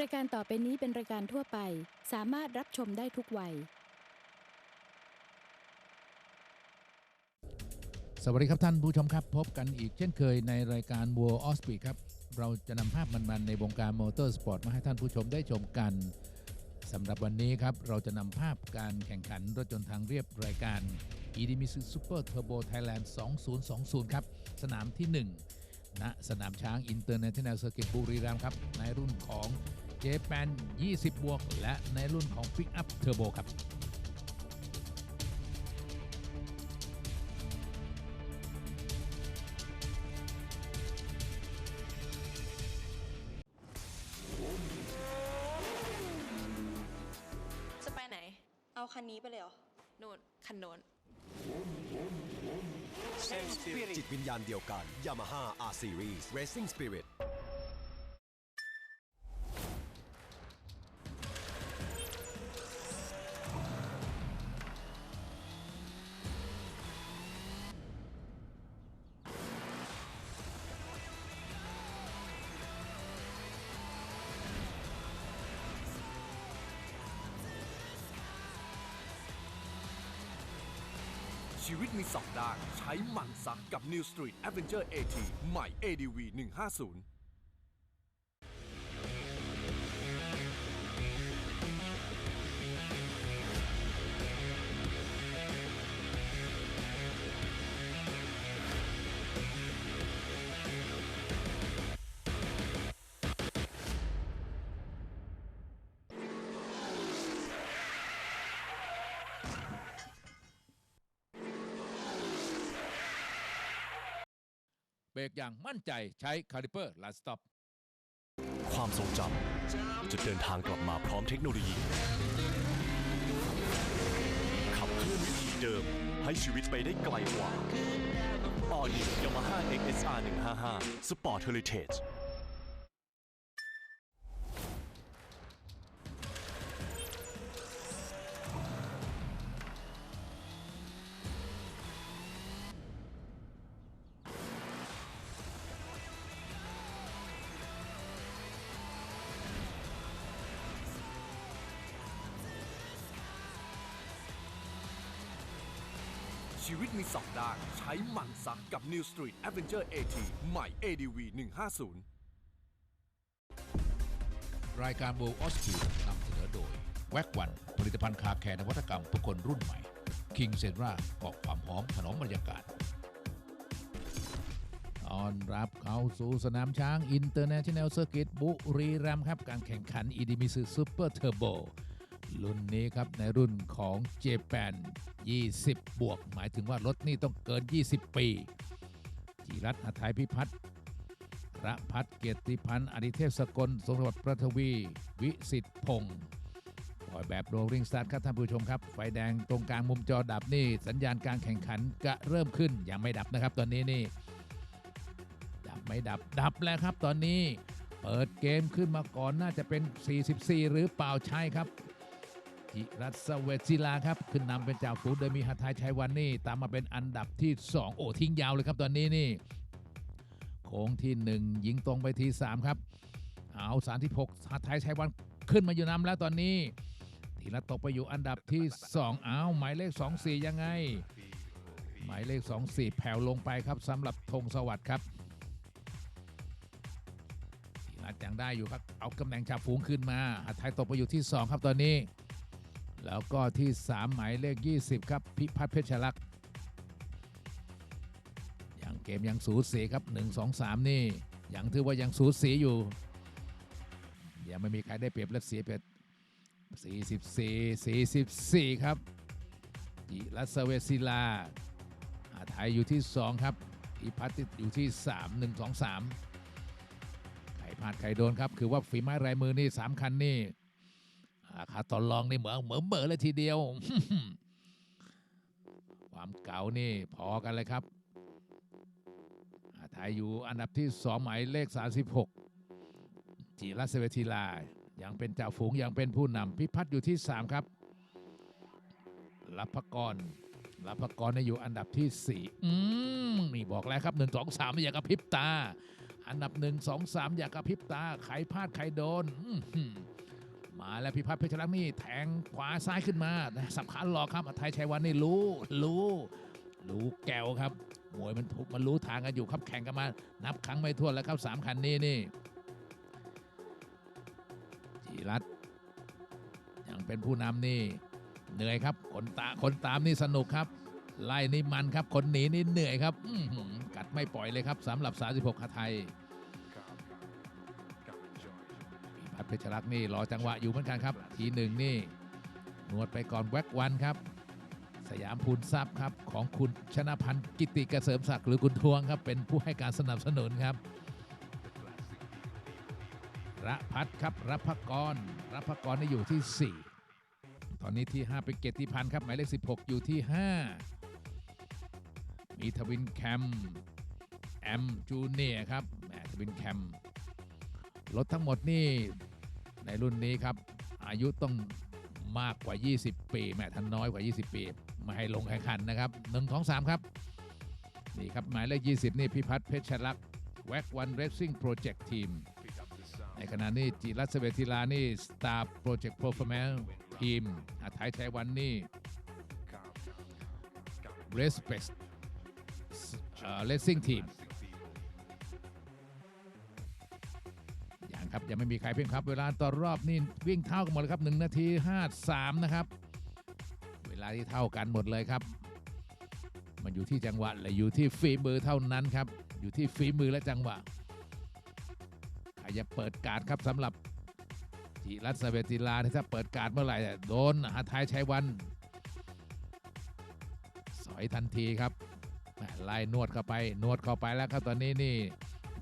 รายการต่อไปนี้เป็นรายการทั่วไป สามารถรับชมได้ทุกวัย สวัสดีครับท่านผู้ชมครับ พบกันอีกเช่นเคยในรายการ World of Speed ครับ เราจะนำภาพมันๆในวงการมอเตอร์สปอร์ตมาให้ท่านผู้ชมได้ชมกันสำหรับวันนี้ครับ เราจะนำภาพการแข่งขันรถยนต์ทางเรียบรายการ e d m i s u Super Turbo Thailand 2020 ครับ สนามที่ 1ณสนามช้าง International Circuit บุรีรัมย์ครับ ในรุ่นของ j p a n 20 บวก และในรุ่นของ Pick Up Turbo ครับจะไปไหน เอาคันนี้ไปเลยเหรอนู่นคันโน้น จิตวิญญาณเดียวกัน Yamaha R Series Racing Spirit ด้านใช้มันซักกับ New Street Adventure AT ใหม่ ADV 150 รกอย่างมั่นใจใช้คาลิเปอร์ลาสต็อปความทรงจำจะเดินทางกลับมาพร้อมเทคโนโลยี ขับเคลื่อนวิธีเดิมให้ชีวิตไปได้ไกลกว่า All New Yamaha XSR 155 Sport Heritage สองด้านใช้มันซักกับ New Street Adventure AT ใหม่ ADV 150 รายการ World of Speed นำเสนอโดย แว็กวัน ผลิตภัณฑ์คาแคร์นวัตกรรมเพื่อคนรุ่นใหม่ King s e n r a เกาะความหอมถนอมบรรยากาศต้อนรับเข้าสู่สนามช้าง International Circuit บุรีรัมย์ครับ การแข่งขัน e d m i s u Super Turbo รุ่นนี้ครับในรุ่นของ j p a n 20 บวก หมายถึงว่ารถนี่ต้องเกิน 20 ปี จิรัตน์หทัยพิพัฒน์พระพัฒน์เกียรติพันธ์อดิเทพสกลทรงสวัสดิ์ประทวี วิสิทธิพงศ์ปล่อยแบบโรลิงสตาร์ครับท่านผู้ชมครับ ไฟแดงตรงกลางมุมจอดับนี่ สัญญาณการแข่งขันก็เริ่มขึ้น ยังไม่ดับนะครับ ตอนนี้นี่ ดับไม่ดับ ดับแล้วครับตอนนี้ เปิดเกมขึ้นมาก่อนน่าจะเป็น 44 หรือเปล่าใช่ครับ จิรัสเวจิลาครับ ขึ้นนำเป็นจ่าฝูงโดยมีหัทายชัยวันนี่ ตามมาเป็นอันดับที่ 2 โอ้ทิ้งยาวเลยครับตอนนี้นี่โค้งที่ 1 ยิงตรงไปที่3ครับ เอา36หัทายชัยวันขึ้นมาอยู่นำแล้วตอนนี้ทีละตกไปอยู่อันดับที่ 2 เอาหมายเลข 24 ยังไง หมายเลข 24 แผ่วลงไปครับสำหรับธงสวัสดิ์ครับทีละยังได้อยู่ครับ เอาตำแหน่งจ่าฝูงขึ้นมาหัทยตกไปอยู่ที่ 2 ครับตอนนี้ แล้วก็ที่ 3 หมายเลข 20 ครับ พิพัฒน์เพชรลักษณ์ยังเกมยังสูสีครับ 1 2 3 นี่ ยังถือว่ายังสูสีอยู่ ยังไม่มีใครได้เปรียบและเสียเปรียบ44 44 ครับจิรัสเวศิลาอาไทยอยู่ที่ 2 ครับพิพัฒน์อยู่ที่ 3 1 2 3 ใครพลาดใครโดนครับ คือว่าฝีไม้ลายมือนี่ 3 คันนี่ ราคาต่อรองนี่เหมือนเหมือนเบอร์เลยทีเดียว ความเก่านี่พอกันเลยครับไทยอยู่อันดับที่2หมายเลข 36จิรัสเวทิลา ยังเป็นจ่าฝูงยังเป็นผู้นำพิพัฒน์อยู่ที่ 3 ครับรับพกรรับพกรนี่อยู่อันดับที่ 4 อืมนี่บอกแล้วครับ 1 2 3ไม่อยากระพริบตา อันดับหนึ่งสองสามอย่ากระพริบตา ใครพลาดใครโดนอืาแล้วพิพัฒน์เพชรลักษณ์นี่แทงขวาซ้ายขึ้นมาสับขาหลอกครับอาไทยชัยวันนี่รู้รู้รู้แก้วครับมวยมันถูกมันรู้ทางกันอยู่ครับแข่งกันมา นับครั้งไม่ถ้วนแล้วครับสามคันนี้นี่จีรัตยังเป็นผู้นำนี่เหนื่อยครับคนตาคนตามนี่สนุกครับ ไล่นี่มันครับคนหนีนี่เหนื่อยครับกัดไม่ปล่อยเลยครับสำหรับ 36คาไทย เพชรลักษณ์นี่รอจังหวะอยู่เหมือนกันครับ ทีหนึ่งนี่นวดไปก่อนแว็กวันครับ สยามพูนทรัพย์ครับ ของคุณชนะพันธ์กิติเกษมศักดิ์หรือคุณทวงครับ เป็นผู้ให้การสนับสนุนครับระพัฒครับรับพกรรับพกรนี่อยู่ที่ 4 ตอนนี้ที่ 5 เป็นเกียรติพันธ์ครับหมายเลข16 อยู่ที่ 5 มีทวินแคมแอมจูเนียครับแหมทวินแคมรถทั้งหมดนี่ ในรุ่นนี้ครับ อายุต้องมากกว่า 20 ปีแม่ทันน้อยกว่า 20 ปีม่ให้ลงแข่งขันนะครับ1 2 3ครับ นี่ครับหมายเลข 20 นี่พิพัฒน์เพชรลักษณ์แว็กวันเร c ซิ่งโปรเจกต์ทีมในขณะนี้จิรัตเสเวทิลานี่ Star Project Performance ทีมอาไทยชัยวันนี่ Respect เลสซิ่งทีม ครับยังไม่มีใครเพ่งครับ เวลาต่อรอบนี่วิ่งเท่ากันหมดเลยครับ 1 นาที 53 นะครับ เวลาที่เท่ากันหมดเลยครับ มันอยู่ที่จังหวะและอยู่ที่ฝีมือเท่านั้นครับ อยู่ที่ฝีมือและจังหวะใครจะเปิดการดครับสำหรับจิรัตเสเวติลาถ้าเปิดการดเมื่อไหร่โดนหาทายชัยวัน สอยทันทีครับไล่นวดเข้าไปนวดเข้าไปแล้วครับตอนนี้นี่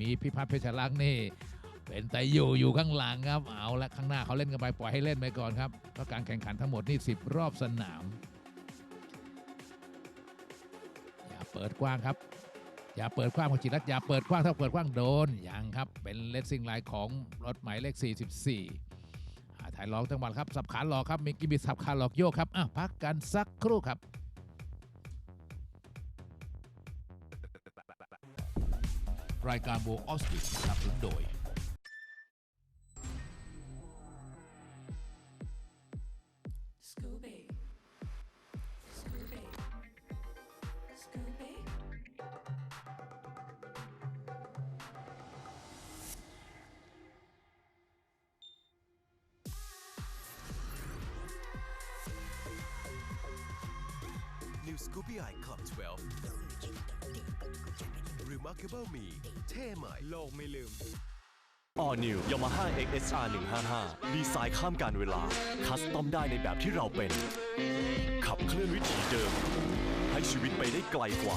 มีพิพัฒน์เพชรลักษณ์นี่ เป็นแต่อยู่อยู่ข้างหลังครับเอาละข้างหน้าเขาเล่นกันไปปล่อยให้เล่นไปก่อนครับเพราะการแข่งขันทั้งหมดนี่10 รอบสนาม อย่าเปิดกว้างครับ อย่าเปิดกว้างของจิรัตน์อย่าเปิดกว้างถ้าเปิดกว้างโดนยังครับเป็นเลสซิ่งไลน์ของรถหมายเลข 44อ่าถ่ายลองจังหวะครับสับขาหลอกครับมีกิมมิสับขาหลอกโยกครับอะพักกันสักครู่ครับรายการโบออสติสนับสนุนโดย XR 155ดีไซน์ข้ามการเวลา คัสตอมได้ในแบบที่เราเป็น ขับเคลื่อนวิถีเดิม ให้ชีวิตไปได้ไกลกว่า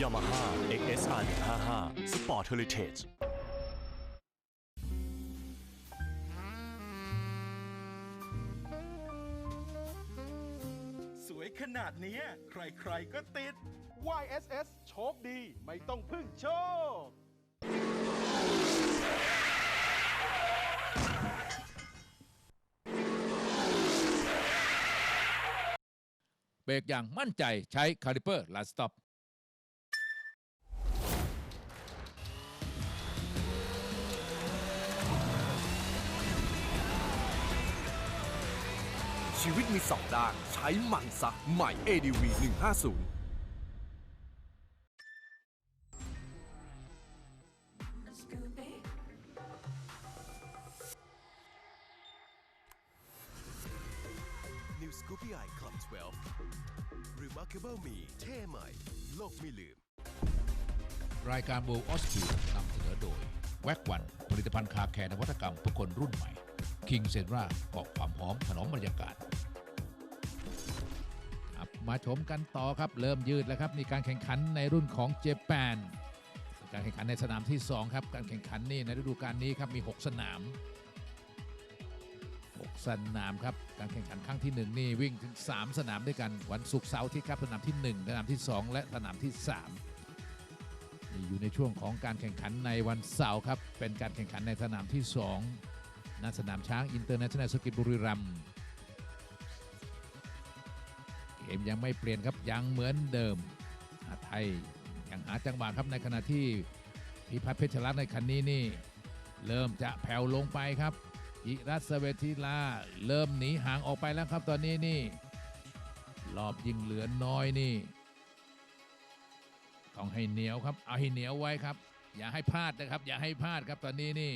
Yamaha XSR 155 Sport Heritage สวยขนาดนี้ใครๆก็ติด YSS โชคดี ไม่ต้องพึ่งโชค รกอย่างมั่นใจใช้คาลิเปอร์ลาสต็อปชีวิตมีสองด้านใช้มันซะใหม่ ADV 150 Scoopy Eye Club 12 Remarkable Me เท่ใหม่ โลกไม่ลืม รายการโบออสติสนำเสนอโดย แว็กวันผลิตภัณฑ์คาแคร์นวัตกรรมเพื่อคนรุ่นใหม่คิงเซนราเกาะความหอมถนอมบรรยากาศมาชมกันต่อครับ เริ่มยืดแล้วครับนี่การแข่งขันในรุ่นของเจแปนการแข่งขันในสนามที่ 2 ครับ การแข่งขันนี่ในฤดูกาลนี้ครับมี 6 สนาม สนามครับการแข่งขันครั้งที่1นี่วิ่งถึง 3 สนามด้วยกันวันศุกร์เสาร์อาที่ครับสนามที่ 1 สนามที่ 2 และสนามที่3นี่อยู่ในช่วงของการแข่งขันในวันเสาร์ครับเป็นการแข่งขันในสนามที่2ณสนามช้างอินเตอร์เนชั่นแนลสกิตบุรีรัมย์เกมยังไม่เปลี่ยนครับยังเหมือนเดิมไทยยังหาจังหวะครับในขณะที่พิพัฒน์เพชรรัตน์ในคันนี้นี่ เริ่มจะแผ่วลงไปครับ จิรัสเวทิลาเริ่มหนีห่างออกไปแล้วครับตอนนี้นี่รอบยิงเหลือน้อยนี่ ต้องให้เหนียวครับ เอาให้เหนียวไว้ครับ อย่าให้พลาดนะครับ อย่าให้พลาดครับตอนนี้นี่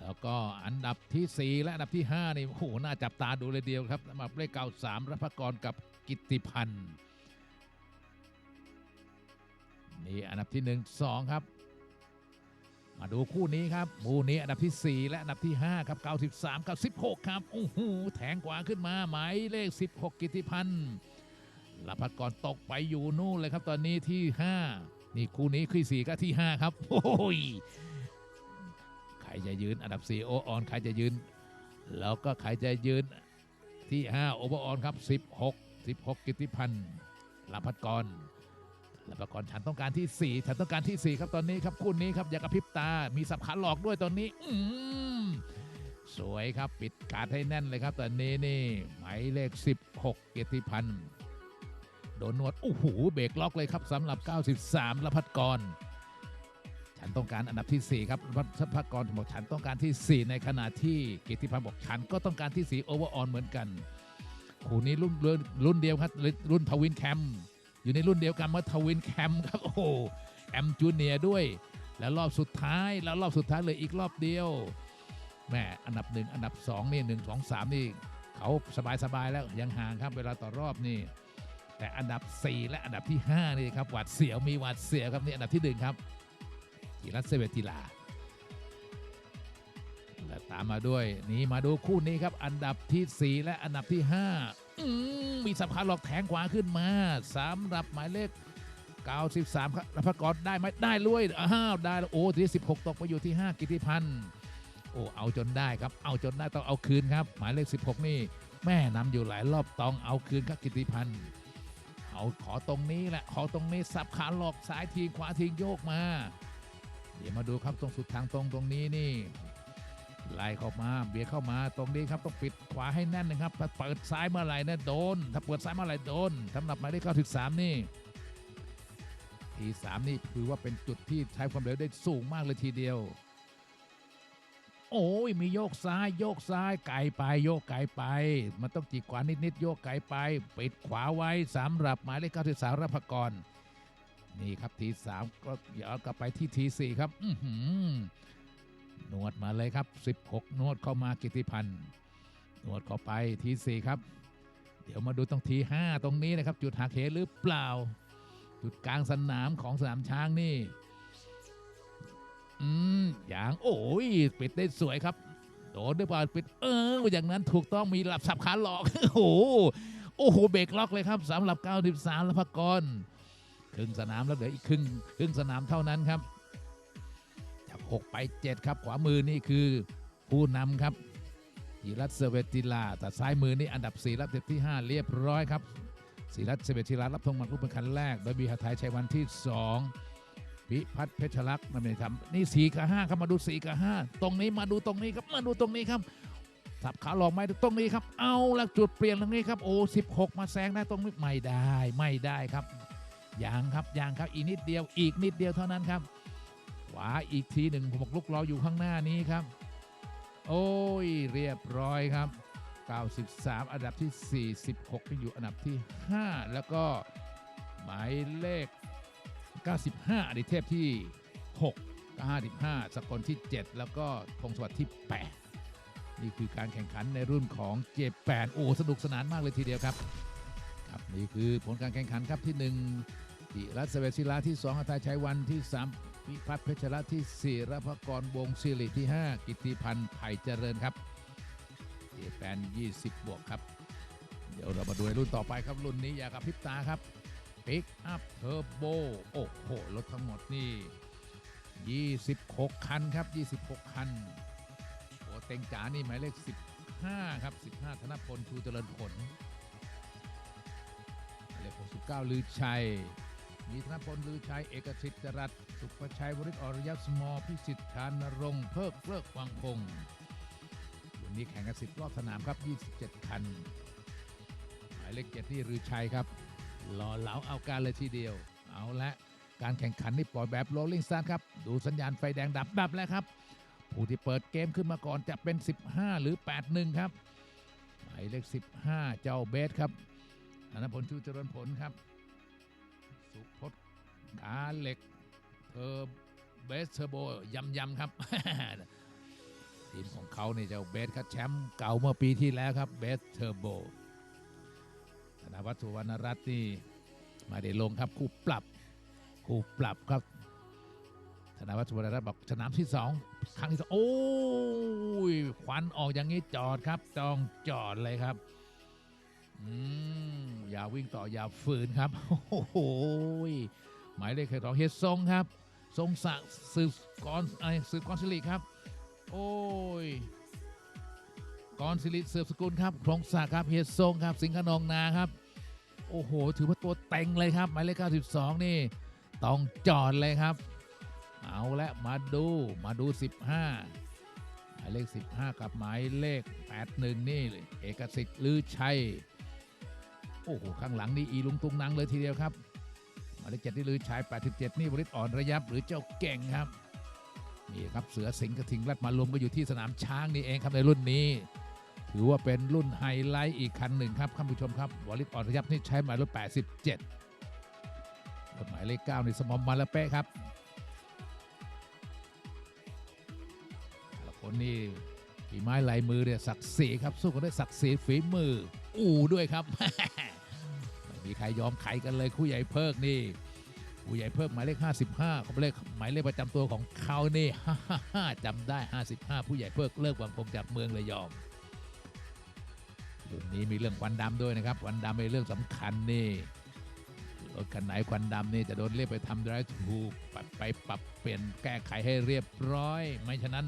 แล้วก็อันดับทีสี่4 และอันดับที่ 5 นี่โอ้โหน่าจับตาดูเลยเดียวครับสำหรับเลขเก่าสามรัพกรกับกิตติพันธ์นี่อันดับที่ 1 2 ครับ มาดูคู่นี้ครับคู่นี้อันดับที่ 4 และอันดับที่ 5 ครับ93 กับ 16 ครับโอ้โหแทงกว่าขึ้นมา หมายเลข 16 กิติพันธ์รัพกรตกไปอยู่นู่นเลยครับตอนนี้ที่ 5 นี่คู่นี้คือ4ก็ที่ 5 ครับโอ้ยใครจะยืนอันดับ4โอออนใครจะยืน แล้วก็ใครจะยืนที่ 5 โอเวอร์ออนครับ 16 16 กิตติพันธ์ลพัดก รลาพัดกรฉันต้องการที่ 4 ฉันต้องการที่ 4 ครับตอนนี้ครับคู่นี้ครับอย่ากระพริบตา มีสับขาหลอกด้วยตอนนี้ อืมสวยครับปิดการดให้แน่นเลยครับ ตอนนี้นี่หมายเลข 16กิตติพันธ์โดนนวดโอ้โหเบรกล็อกเลยครับสำหรับ 93ละพัดกรฉันต้องการอันดับที่ 4 ครับวัชพกรบอกฉันต้องการที่ 4 ในขณะที่กิตติพันธ์บอกฉันก็ต้องการที่4โอเวอร์ออนเหมือนกัน คู่นี้รุ่นรุ่นรุ่นเดียวครับรุ่นทวินแคม อยู่ในรุ่นเดียวกันมาทวินแคมครับโอ้โหแอมจูเนียด้วย แล้วรอบสุดท้ายแล้วรอบสุดท้ายเลยอีกรอบเดียวแม่อันดับหนึ่งอันดับสองนี่หนึ่งสองสามนี่เขาสบายๆแล้วยังห่างครับเวลาต่อรอบนี่แต่อันดับ 4 และอันดับที่ 5 นี่ครับหวัดเสียวมีหวัดเสียวครับนี่อันดับที่หนึ่งครับจิรัสเซเวติลาและตามมาด้วยนี่มาดูคู่นี้ครับอันดับที่ 4 และอันดับที่ 5 มีสับขาหลอกแทงขวาขึ้นมาสำหรับหมายเลข 93ครับรับพกรได้ไหมได้ด้วยอ้าวได้แล้วโอ้ทีนี้16 ตกไปอยู่ที่ 5 กิติพันธ์โอ้เอาจนได้ครับ เอาจนได้ต้องเอาคืนครับ หมายเลข 16 นี่ แม่นำอยู่หลายรอบต้องเอาคืนครับกิติพันธ์เอาขอตรงนี้แหละขอตรงนี้สับขาหลอกซ้ายทีขวาทีโยกมา เดี๋ยวมาดูครับตรงสุดทางตรงตรงนี้นี่ ไล่เข้ามาเบียดเข้ามาตรงนี้ครับต้องปิดขวาให้แน่นนะครับถ้าเปิดซ้ายเมื่อไหร่นะโดน ถ้าเปิดซ้ายเมื่อไหร่โดนสำหรับหมายเลข93นี่ทีสามนี่ถือว่าเป็นจุดที่ใช้ความเร็วได้สูงมากเลยทีเดียว โอ้ยมีโยกซ้ายโยกซ้ายไกลไปโยกไกลไป มันต้องจีกขวานิดๆโยกไกลไปปิดขวาไว้สำหรับหมายเลข93รับพกรนี่ครับทีสามก็ย้อนกลับไปที่ทีสี่ครับ อื้อหือ นวดมาเลยครับ 16 นวดเข้ามากิติพันธ์นวดเข้าไปทีสี่ครับ เดี๋ยวมาดูตรงทีห้าตรงนี้นะครับ จุดหักเหหรือเปล่า จุดกลางสนามของสนามช้างนี่ อืมอย่างโอ้ยปิดได้สวยครับ โดนด้วยเปล่าปิดเอออย่างนั้นถูกต้องมีหลับสับขาหลอก โอ้โหโอ้โหเบรกล็อกเลยครับสำหรับ 93ลพกรครึ่งสนามแล้วเหลืออีกครึ่งครึ่งสนามเท่านั้นครับ 6 ไป 7 ครับ ขวามือนี่คือผู้นำครับจิรัตเซเวติลาแต่ซ้ายมือนี่อันดับ4รับเซตที่ 5 เรียบร้อยครับศิรัตเซเวติลารับธงมันรูปเป็นคันแรก โดยบีหทัยชัยวันที่ 2 พิพัฒน์เพชรลักษณ์มันไม่ได้ทำนี่ 4 กับ 5 ครับมาดู 4 กับ 5 ตรงนี้มาดูตรงนี้ครับมาดูตรงนี้ครับสับขาหลอกไหมตรงนี้ครับ เอาละจุดเปลี่ยนตรงนี้ครับ โอ้ 16 มาแซงได้ตรงนี้ไม่ได้ ไม่ได้ครับยังครับยังครับ อีกนิดเดียว อีกนิดเดียวเท่านั้นครับาอีกทีหนึ่งผมบอกลุกรออยู่ข้างหน้านี้ครับ โอ้ยเรียบร้อยครับ 93 อันดับที่ 46ที่อยู่อันดับที่ 5 แล้วก็หมายเลข 95อดิเทพที่ 6 55 สกลที่ 7 แล้วก็พงศวัสดิ์ที่ 8 นี่คือการแข่งขันในรุ่นของเจแปนโอ้สนุกสนานมากเลยทีเดียวครับ ครับนี่คือผลการแข่งขันครับที่ 1จิรัตเสเวศิลาที่2อัตายชัยวันที่3 พิพัฒน์เพชรรัตน์ที่ 4รพกรวงศิริที่ 5 กิติพันธ์ไผ่เจริญครับเจแปน20 บวกครับ เดี๋ยวเรามาดูรุ่นต่อไปครับรุ่นนี้อย่ากระพริบตาครับปิกอัพเทอร์โบโอ้โหรถทั้งหมดนี่ 26 คันครับ 26 คันโอ้เต็งจ๋านี่หมายเลข 15 ครับ 15 ธนพลชูเจริญผลเลข69ลือชัย มีธนพลลือชัยเอกสิทธิ์จรัสสุภชัยวริศอรยสมอพิสิทธิ์ชานรงค์เพิกเลิกวังพงศ์วันนี้แข่งกันสิบรอบสนามครับ 27 คัน หมายเลขเจ็ดนี่ลือชัยครับรอเหลาเอาการเลยทีเดียว เอาละการแข่งขันนี่ปล่อยแบบ rolling start ครับ ดูสัญญาณไฟแดงดับดับแล้วครับ ผู้ที่เปิดเกมขึ้นมาก่อนจะเป็น 15 หรือ 81 ครับหมายเลข 15 เจ้าเบสครับธนพลชูเจริญผลครับ สุพจน์ขาเหล็กเทอร์เบสเทอร์โบยำยำๆครับ ทีมของเขาเนี่ยเจ้าเบสครับแชมป์เก่าเมื่อปีที่แล้วครับเบสเทอร์โบธนวัฒน์สุวรรณรัตน์นี่มาได้ลงครับคู่ปรับคู่ปรับครับธนวัฒน์สุวรรณรัตน์บอกสนามที่สองครั้งที่สองโอ้ยควันออกอย่างนี้จอดครับต้องจอดเลยครับอืม ย่าวิ่งต่ออย่าฝืนครับโอ้โหหมายเลขสองเฮดทรงครับ ทรงศักดิ์สืบกรอะไรสืบกรสิริครับ โอ้ยกรสิริเสืบสกุลครับโครงศักดิ์ครับเฮดทรงครับ สิงห์ขนองนาครับโอ้โห ถือว่าตัวเต็งเลยครับหมายเลข92 นี่ ต้องจอดเลยครับ เอาละมาดูมาดู 15 หมายเลข 15 กับหมายเลข 81 นี่ เอกสิทธิ์ลือชัย โอ้โหข้างหลังนี่อีลุงตุงนังเลยทีเดียวครับหมายเลข7ที่ลือชัย87 นี่วริศอ่อนระยับหรือเจ้าเก่งครับนี่ครับเสือสิงห์กระทิงรัดมารวมก็อยู่ที่สนามช้างนี่เองครับในรุ่นนี้ ถือว่าเป็นรุ่นไฮไลท์อีกคันหนึ่งครับท่านผู้ชมครับวอลิสอ่อนระยับนี่ใช้หมายรถ87รถหมายเลข9นี่สมอมมาแล้วเป๊ะครับแต่ละคนนี่ฝีไม้ลายมือเนี่ยศักดิ์ศรีครับสู้กันด้วยศักดิ์ศรีฝีมือ อู่ด้วยครับ มีใครยอมใครกันเลยคู่ใหญ่เพิกนี่ผู้ใหญ่เพิ่มหมายเลข 55เขาเลขหมายเลขประจำตัวของเขานี่จำได้ 55 ผู้ใหญ่เพิกเลิกวังคงจากเมืองระยองรุ่นนี้มีเรื่องควันดำด้วยนะครับควันดำเป็นเรื่องสำคัญนี่รถคันไหนควันดำนี่จะโดนเรียกไปทำ drive to ปรับไปปรับเปลี่ยนแก้ไขให้เรียบร้อย ไม่ฉะนั้น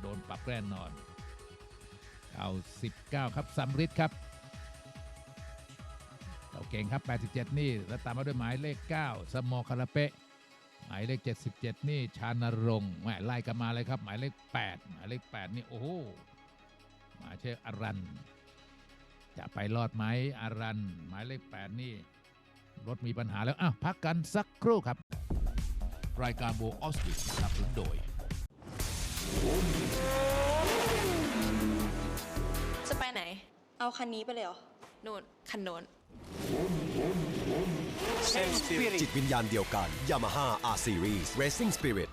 โดนปรับแน่นอนเอา19 ครับสัมฤทธิ์ครับ เก่งครับ 87 นี่ แล้วตามมาด้วยหมายเลข 9 สมอคาราเปะ หมายเลข 77 นี่ ชานรงค์แหม่ไล่กันมาเลยครับ หมายเลข 8 หมายเลข 8 นี่ โอ้โหมาเชออารัน จะไปรอดไหมอารัน หมายเลข 8 นี่ รถมีปัญหาแล้ว อ้าว พักกันสักครู่ครับ รายการโบออสติสนับสนุนโดยจะไปไหน เอาคันนี้ไปเลยเหรอ นู่นคันโน้น จิตวิญญาณเดียวกัน Yamaha R Series Racing Spirit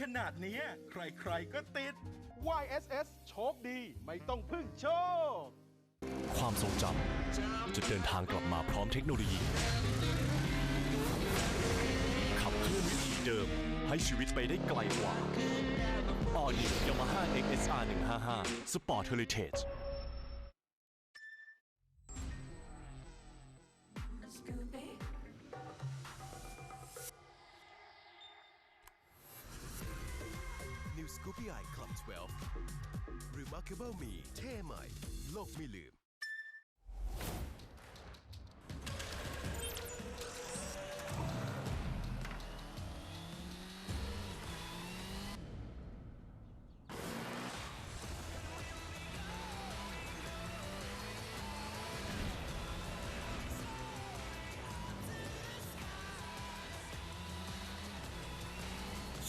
ขนาดนี้ใครๆก็ติด YSS โชคดีไม่ต้องพึ่งโชค ความทรงจำจะเดินทางกลับมาพร้อมเทคโนโลยี ขับเคลื่อนวิถีเดิมให้ชีวิตไปได้ไกลกว่า All New Yamaha XSR 155 Sport Heritage Remarkable Me เท่ใหม่ โลกไม่ลืม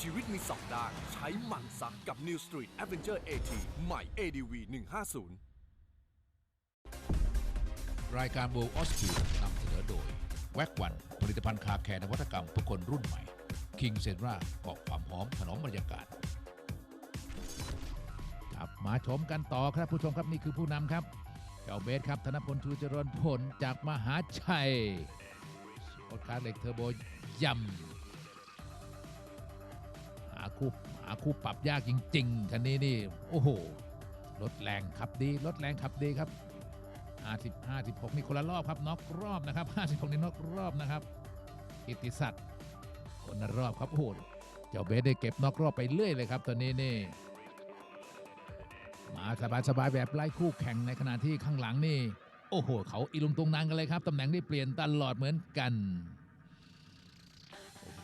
ชีวิตมีสองด้าน ใช้มันซักกับ New Street Adventure AT ใหม่ ADV 150 รายการโบออสติสนำเสนอโดย แว็กวันผลิตภัณฑ์คาแคร์นวัตกรรมเพื่อคนรุ่นใหม่คิงเซนราเกาะความหอมถนอมบรรยากาศครับมาชมกันต่อครับผู้ชมครับนี่คือผู้นำครับ เจ้าเบสครับธนพลชูเจริญผลจากมหาชัยรถคาร์เหล็กเทอร์โบยำ คู่หาคู่ปรับยากจริงๆคันนี้นี่โอ้โหรถแรงขับดีรถแรงขับดีครับ50 56นี่คนละรอบครับน็อกรอบนะครับ56นี่น็อกรอบนะครับกิติศักดิ์คนละรอบครับโอ้โหเจ้าเบสได้เก็บน็อกรอบไปเรื่อยเลยครับตอนนี้นี่มาสบายๆแบบไล่คู่แข่งในขณะที่ข้างหลังนี่โอ้โห เขาอีลุงตุงนางกันเลยครับตำแหน่งที่เปลี่ยนตลอดเหมือนกัน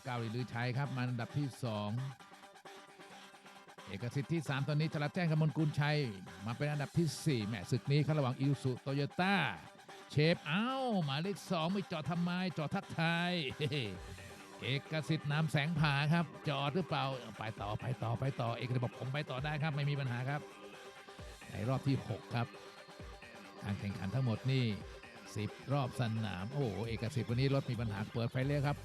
ก้าวลือชัยครับมาอันดับที่2 เอกสิทธิ์ที่ 3 ตอนนี้จรัแจ้งกมลกุลชัย มาเป็นอันดับที่ 4แหม่ศึกนี้ครับระหว่างอิลสุโตโยต้าเชฟเอ้าหมายเลขสองไม่จอดทำไมจอดทักทายเอกสิทธิ์นามแสงผาครับ จอดหรือเปล่าไปต่อไปต่อไปต่อเอกสิทธิ์บอกผมไปต่อได้ครับไม่มีปัญหาครับ ในรอบที่ 6 ครับ การแข่งขันทั้งหมดนี่10 รอบสนาม โอ้โหเอกสิทธิ์วันนี้รถมีปัญหาเปิดไฟเลี้ยวครับ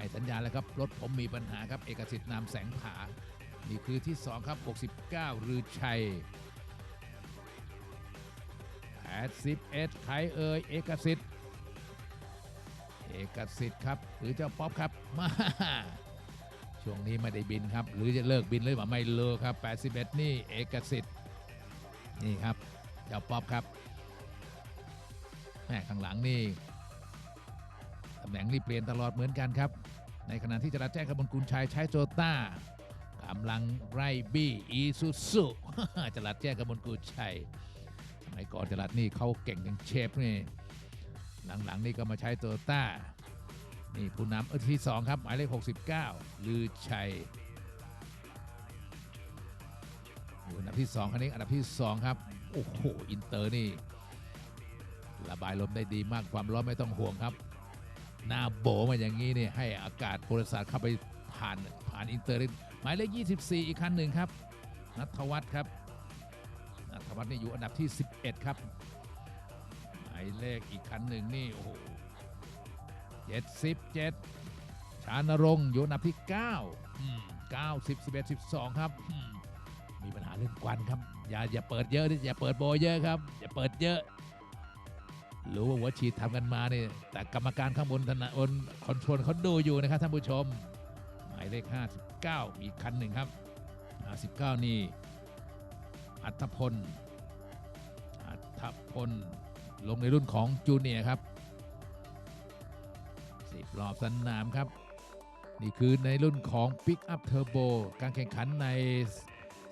ให้สัญญาณแล้วครับรถผมมีปัญหาครับ เอกสิทธิ์นามแสงผา นี่คือที่ 2 ครับ 69 รือชัย 81 ใครเอ่ยเอกสิทธิ์ เอกสิทธิ์ครับ หรือเจ้าป๊อปครับมาช่วงนี้ไม่ได้บินครับ หรือจะเลิกบินเลยว่าไม่เลิกครับ 81 นี่เอกสิทธิ์นี่ครับเจ้าป๊อปครับแม่ข้างหลังนี่ำแหน่งนี่เปลี่ยนตลอดเหมือนกันครับ ในขณะที่จราแจ้งกบลกุลชัยใช้โจต้ากำลังไล่บี้อีซูซุจรัสแจ้งกบลกุลชัยสมัยก่อนจรัสนี่เขาเก่งอย่างเชฟนี่หลังๆนี่ก็มาใช้โตต้านี่ผู้นำเออที่2ครับหมายเลข 69 ลือชัยอยู่อันดับที่2คันนี้อันดับที่2ครับโอ้โหอินเตอร์นี่ระบายลมได้ดีมากความร้อนไม่ต้องห่วงครับ หน้าโบมาอย่างนี้เนี่ยให้อากาศบริษัทเข้าไปผ่านผ่านอินเตอร์ได้หมายเลข 24 อีกคันหนึ่งครับนัทวัฒน์ครับนัทวัฒน์นี่อยู่อันดับที่ 11 ครับหมายเลขอีกคันหนึ่งนี่โอ้โห77 ชานรงค์อยู่อันดับที่ 9 อืม90 11 12 ครับมีปัญหาเรื่องควันครับ อย่าอย่าเปิดเยอะอย่าเปิดโบเยอะครับ อย่าเปิดเยอะ รู้ว่าหัวฉีดทำกันมาเนี่ยแต่กรรมการข้างบนธนาบนคอนโทรลเขาดูอยู่นะครับท่านผู้ชม หมายเลข 59 อีกคันหนึ่งครับ 59 นี่ อัธพล อัธพล ลงในรุ่นของจูเนียครับ10รอบสนามครับ นี่คือในรุ่นของ Pick Up Turbo การแข่งขันใน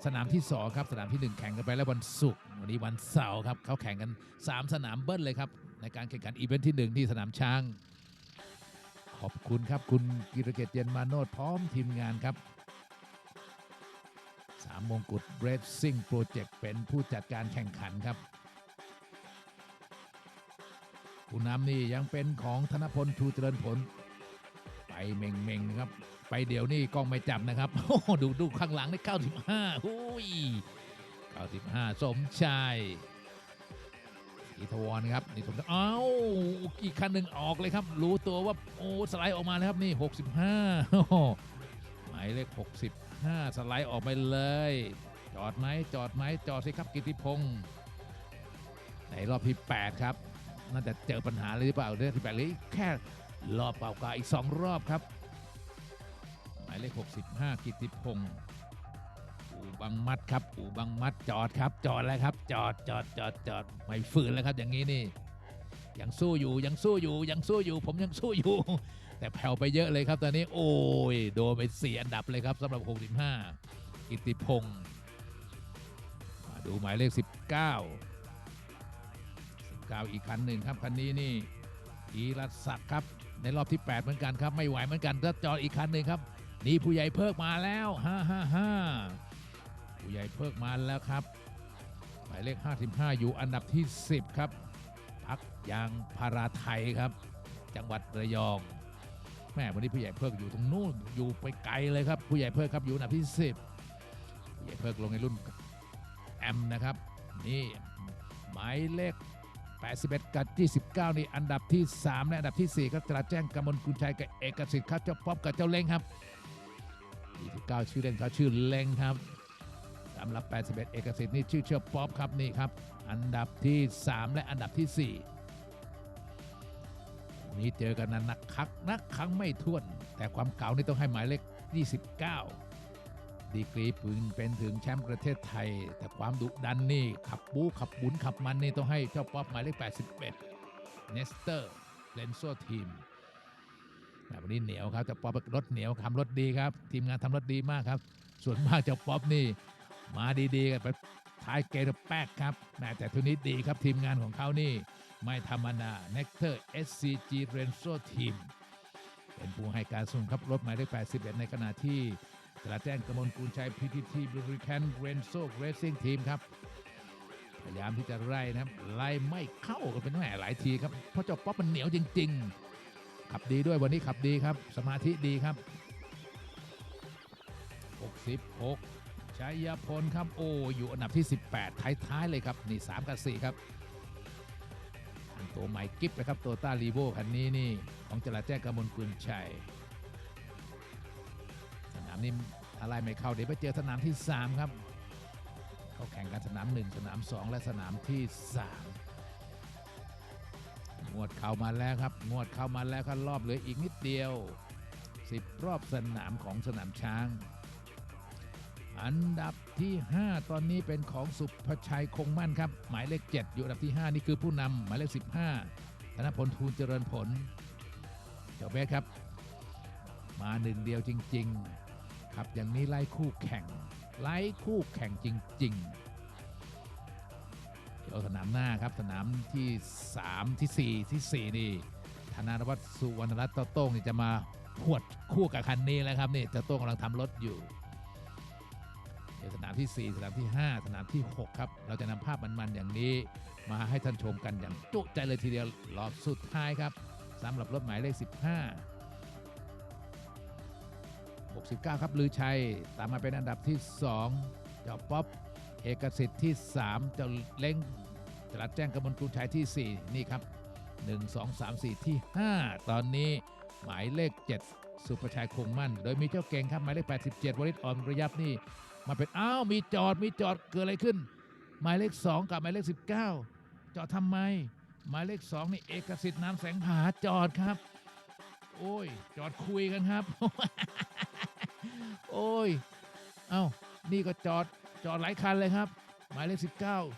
สนามที่2ครับสนามที่ 1 แข่งกันไปแล้ววันศุกร์วันนี้วันเสาร์ครับเขาแข่งกัน 3 สนามเบิ้ลเลยครับ ในการแข่งขันอีเวนท์ที่ 1 ที่สนามช้าง ขอบคุณครับคุณกิรเกตเย็นมาโนดพร้อมทีมงานครับสามมงกุฎเรสซิ่งโปรเจกต์เป็นผู้จัดการแข่งขันครับผู้นำนี่ยังเป็นของธนพลชูเจริญผล ไปเม่งเม่งๆครับ ไปเดี๋ยวนี่กล้องไม่จับนะครับ โอ้โหดูดูข้างหลังนี่95หุ้ย95 สมชายอีทวรครับนี่สมชายเอ้าอีกคันหนึ่งออกเลยครับ รู้ตัวว่าโอ้สไลด์ออกมาแล้วครับนี่ 65หมายเลข65 สไลด์ออกไปเลย จอดไหมจอดไหมจอดสิครับกิติพงศ์ในรอบที่ 8 ครับ น่าจะเจอปัญหาเลยหรือเปล่าเรื่องที่แปดหรือแค่รอบเปล่ากาอีก 2 รอบครับายเลข 65 กิติพงศ์อู่บังมัดครับ อู่บังมัดจอดครับจอดแล้วครับ จอดจอดจอดจอดไม่ฝืนแล้วครับอย่างนี้นี่ยังสู้อยู่ยังสู้อยู่ยังสู้อยู่ ผมยังสู้อยู่ แต่แผ่วไปเยอะเลยครับตอนนี้โอ้ยโดนไปสี่อันดับเลยครับสำหรับ 65 กิติพงศ์มาดูหมายเลข 19 19 อีกคันหนึ่งครับคันนี้นี่อีรัตศักดิ์ครับในรอบที่ 8 เหมือนกันครับ ไม่ไหวเหมือนกันถ้าจอดอีกคันหนึ่งครับ นี่ผู้ใหญ่เพิกมาแล้วฮ่าฮ่าฮ่าผู้ใหญ่เพิกมาแล้วครับหมายเลข 55 อยู่อันดับที่ 10 ครับ พักยางพาราไทยครับ จังหวัดระยองแม่วันนี้ผู้ใหญ่เพิกอยู่ตรงนู้นอยู่ไปไกลเลยครับ ผู้ใหญ่เพิกครับอยู่อันดับที่ 10 ผู้ใหญ่เพิกลงในรุ่นแอมนะครับ นี่หมายเลข 81 กับ 29 นี่อันดับที่ 3 และอันดับทีสี่4ครับตราแจ้งกำมลกุลชัยกับเอกสิทธิ์ครับเจ้าป๊อปกับเจ้าเล้งครับ 29 ชื่อเล่นเขาชื่อเล้งครับสำหรับ 81 เอกสิทธิ์นี่ชื่อเชื่อป๊อปครับนี่ครับ อันดับที่ 3 และอันดับที่ 4 นี่เจอกันนะนักคักนักครั้งไม่ท้วน แต่ความเก่านี่ต้องให้หมายเลข 29 ดีกรีปืนเป็นถึงแชมป์ประเทศไทย แต่ความดุดันนี่ขับบู๊ขับบุนขับมันนี่ต้องให้เจ้าป๊อปหมายเลข 81 เนสเตอร์เลนโซทีม วันนี้เหนียวครับเจ้าป๊อปรถเหนียวทำรถดีครับ ทีมงานทำรถดีมากครับ ส่วนมากเจ้าป๊อปนี่ มาดีๆกันไปท้ายเกมแป๊กครับแม้แต่ทุกนี้ดีครับทีมงานของเขานี่ ไม่ธรรมดา Nectar SCG Renzo Team เป็นผู้ให้การส่งครับรถหมายเลข81 ในขณะที่กระแจ้งกระมลกุลชัย PTT b r i c a n Renzo Racing Team ครับ พยายามที่จะไล่นะครับไล่ไม่เข้ากันเป็นแหมหลายทีครับ เพราะเจ้าป๊อปมันเหนียวจริง ๆ ขับดีด้วยวันนี้ขับดีครับ สมาธิดีครับ 66ชัยพลครับโอ้อยู่อันดับที่ 18 ท้ายๆเลยครับ นี่ 3 กับ 4 ครับตัวใหม่กิฟนะครับตัวต้ารีโวคันนี้นี่ ของจราแจ้งกมลกุลชัยสนามนี้อะไรไม่เข้าเดี๋ยวไปเจอสนามที่ 3 ครับ เขาแข่งกันสนาม 1 สนาม 2 และสนามที่ 3 งวดเข้ามาแล้วครับ งวดเข้ามาแล้วครับรอบเหลืออีกนิดเดียว 10 รอบสนามของสนามช้าง อันดับที่ 5 ตอนนี้เป็นของสุภชัยคงมั่นครับ หมายเลข 7 อยู่อันดับที่ 5 นี่คือผู้นำหมายเลข 15ธนพลทูลเจริญผล เจ้าเบสครับ มาหนึ่งเดียวจริง ๆ ครับอย่างนี้ไล่คู่แข่งไล่คู่แข่งจริง ๆ เดี๋ยวสนามหน้าครับสนามที่ 3 ที่ 4 ที่ 4 นี่ธนานวัฒน์สุวรรณรัตน์เจ้าโต้งนี่จะมาหวดคู่กับคันนี้แล้วครับนี่เจ้าโต้งกำลังทำรถอยู่เดี๋ยวสนามที่ 4 สนามที่ 5 สนามที่ 6 ครับ เราจะนำภาพมันๆอย่างนี้ มาให้ท่านชมกันอย่างจุใจเลยทีเดียวรอบสุดท้ายครับสำหรับรถหมายเลข 15 69 ครับลือชัย ตามมาเป็นอันดับที่ 2 เจ้าป๊อป เอกสิทธิ์ที่ 3จ้าเล้งจรัดแจ้งกมลกุลชัยที่ 4 นี่ครับ 1 2 3 4 ที่ 5 ตอนนี้หมายเลข 7 สุประชัยคงมั่น โดยมีเจ้าเก่งครับ หมายเลข 87 วริศอ่อนระยับนี่ มาเป็นอ้าวมีจอดมีจอดเกิดอะไรขึ้น หมายเลข 2 กับหมายเลข 19 จอดทำไม หมายเลข 2 นี่เอกสิทธิ์น้ำแสงผาจอดครับ โอ้ย จอดคุยกันครับ โอ้ย เอ้านี่ก็จอด จอดหลายคันเลยครับ หมายเลข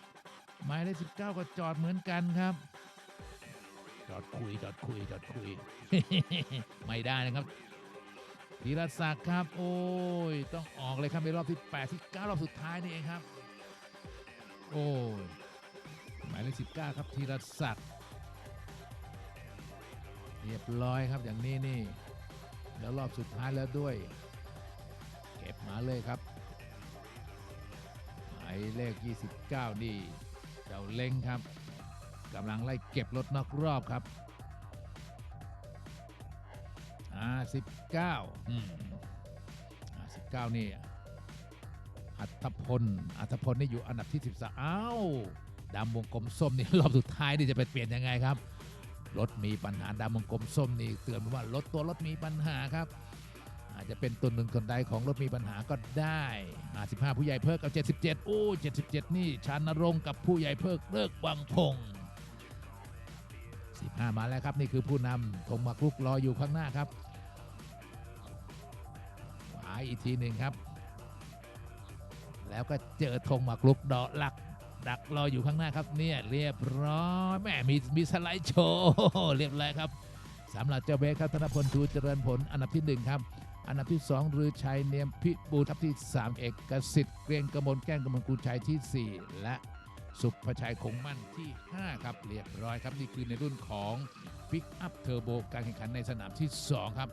19 หมายเลข 19 ก็จอดเหมือนกันครับ จอดคุยจอดคุยจอดคุย ไม่ได้นะครับธีรศักดิ์ครับ โอ้ย ต้องออกเลยครับในรอบที่8ที่9รอบสุดท้ายนี่เองครับ โอ้ยหมายเลข19 ครับธีรศักดิ์เรียบร้อยครับอย่างนี้นี่ แล้วรอบสุดท้ายแล้วด้วย เก็บมาเลยครับ เลข 29 นี่เจ้าเล้งครับกำลังไล่เก็บรถนอกรอบครับอ่า19อืมอ่า19นี่ อัธพล อัธพลนี่อยู่อันดับที่ 13อ้าวดำวงกลมส้มนี่รอบสุดท้ายนี่จะเป็นเปลี่ยนยังไงครับ รถมีปัญหาดำวงกลมส้มนี่เตือนว่ารถตัวรถมีปัญหาครับ อาจจะเป็นตัวหนึ่งตัวใดของรถมีปัญหาก็ได้ 55 ผู้ใหญ่เพิกกับ77 โอ้ 77 นี่ชานรงค์กับผู้ใหญ่เพิกเลิกวังพงศ์15 มาแล้วครับ นี่คือผู้นำธงมักลุกรออยู่ข้างหน้าครับหวายอีกทีหนึ่งครับ แล้วก็เจอธงมักลุกดอกหลัก ดักรออยู่ข้างหน้าครับเนี่ยเรียบร้อยแม่มีมีสไลด์โชว์เรียบร้อยครับสำหรับเจ้าเบสครับธนพลทูเจริญผลอันดับที่หนึ่งครับ อันดับที่ 2 รือชัยเนียมพิบูลทับที่ 3 เอกสิทธิ์เกรียงกมลแก้งกมลกุลชัยที่ 4 และสุภชัยคงมั่นที่ 5 ครับเรียบร้อยครับ นี่คือในรุ่นของปิกอัพเทอร์โบการแข่งขันในสนามที่ 2 ครับ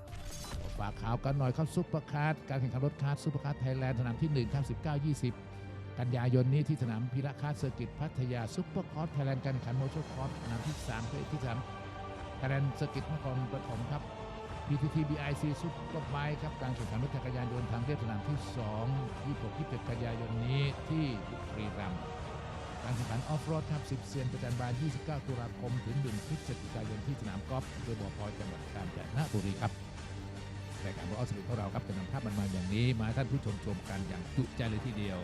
ฝากข่าวกันหน่อยครับซุปเปอร์คาร์ดการแข่งขันรถคาร์ดซุปเปอร์คาร์ดไทยแลนด์สนามที่ 1 ครับ 19 20 กันยายนนี้ที่สนามพิระคาร์ดเซอร์กิตพัทยาซุปเปอร์คอร์สไทยแลนด์การแข่งขันโมโตคอร์สสนามที่3คือที่สามไทยแลนด์เซอร์กิตนครปฐมครับ PTT BIC ซุปเปอร์ไบค์ครับการแข่งขันรถจักรยานยนต์ทางเรียบสนามที่ 2 26 27กันยายนนี้ที่บุรีรัมย์การแข่งขันออฟโรดครับ 10 เซียนประจันบาน 29 ตุลาคม ถึง 1 พฤศจิกายนที่สนามกอล์ฟโดยบ่อพลอยจังหวัดกาญจนบุรีครับรายการบออสบิของเราครับจะนำภาพมันมาอย่างนี้ มาท่านผู้ชมชมกันอย่างจุใจเลยทีเดียว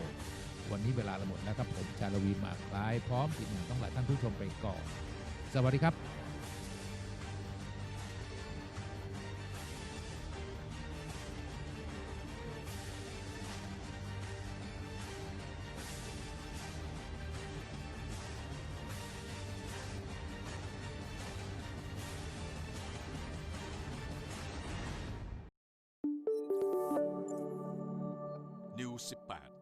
วันนี้เวลาเราหมดแล้วครับผมชาลวีมาคล้ายพร้อมทีมงานต้องลาท่านผู้ชมไปก่อน สวัสดีครับ